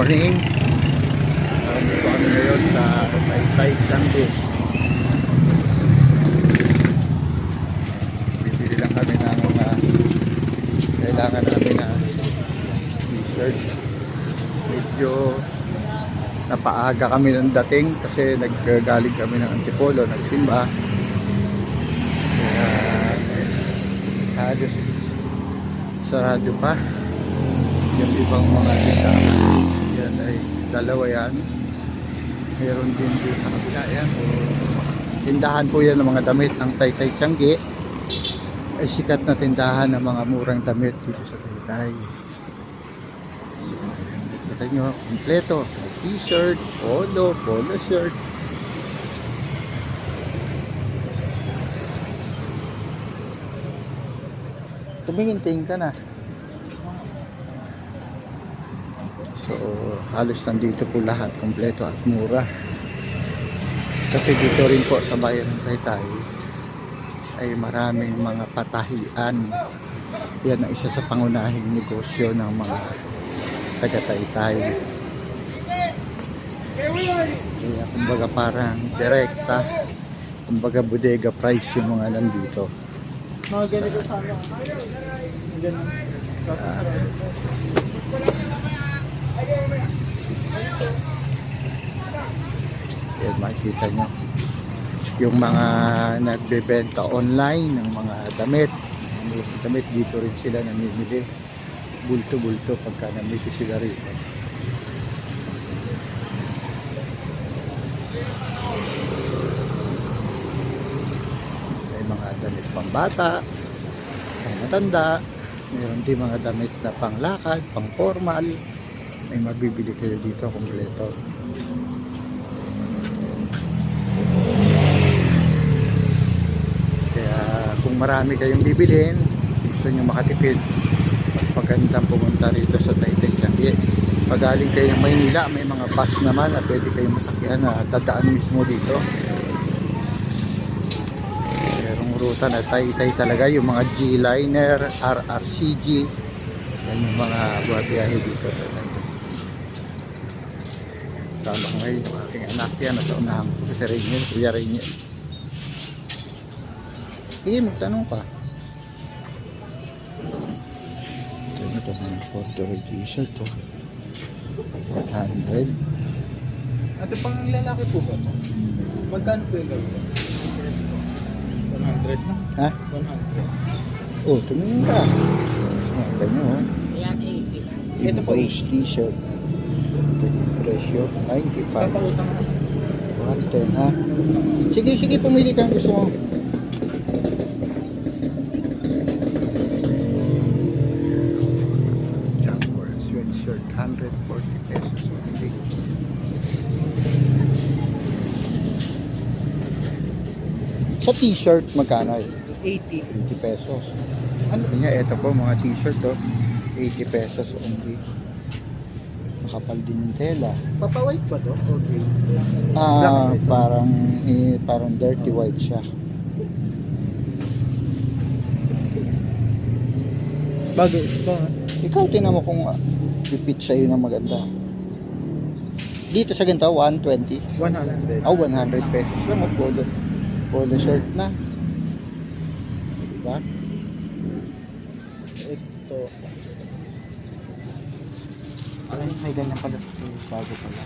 morning. Nandito kami ngayon sa Taytay Changi. Bibili lang kami ng mga kailangan namin na t-shirt. Medyo napaaga kami ng dating kasi naggaling kami ng Antipolo, nagsimba. Kaya halos sarado pa yung ibang mga tindahan yan ay dalawa yan. Meron din dito sa kabila yan. O, tindahan po yan ng mga damit ng Taytay Tiangge. Ay sikat na tindahan ng mga murang damit dito sa Taytay. So, ayan, kita nyo kompleto. T-shirt, polo, polo shirt. Tumingin-tingin ka na So, halos nandito po lahat, kompleto at mura. Kasi dito rin po sa bayan ng Taytay ay maraming mga patahian. Yan ang isa sa pangunahing negosyo ng mga taga-Taytay. Kaya kumbaga parang direkta, kumbaga bodega price yung mga nandito. Mga ganito sana. Ganun. Ah, Yan, makikita nyo. Yung mga nagbebenta online ng mga damit. Damit dito rin sila namimili. Bulto-bulto pagka namimili sila rito. May mga damit pang bata, pang matanda, mayroon din mga damit na panglakad, pang formal. May mabibili kayo dito kompleto. Kaya kung marami kayong bibilhin, gusto nyo makatipid, mas magandang pumunta rito sa Taytay Changi. Pag galing kayo ng Maynila, may mga bus naman na pwede kayong masakyan na dadaan mismo dito. Merong ruta na Taytay talaga, yung mga G-Liner, RRCG, yan yung mga buhat biyahe dito sa Taytay. Sama ko ngayon yung aking anak yan, nasa unahan ko si Rainier, Kuya Rainier. Sige, magtanong ka. Ito na ito, mga corduroy t-shirt to. 100. Ate, pang lalaki po ba ito? Magkano po yung gawin? 100 na. Ha? 100. Oh, tumingin ka. Mas mga ganyan, oh. Ayan, 80. Ito po, Impulse t-shirt. Ito yung presyo, 95. Papautang na. 110, ha? Sige, sige, pumili ka ang gusto mo. Sa t-shirt, magkano yun? 80. 80 pesos. Ano niya? Ito po mga t-shirt to. 80 pesos only. Makapal din yung tela. Papa-white ba to? O green? Ah, parang eh, parang dirty white siya. Bagay ito. Ikaw tinan mo kung uh, ipit sa'yo na maganda. Dito sa ganito, 120. 100. Oh, 100 pesos lang. At polo, polo shirt na. Diba? Ito. Ay, may ganyan pala sa bago pala.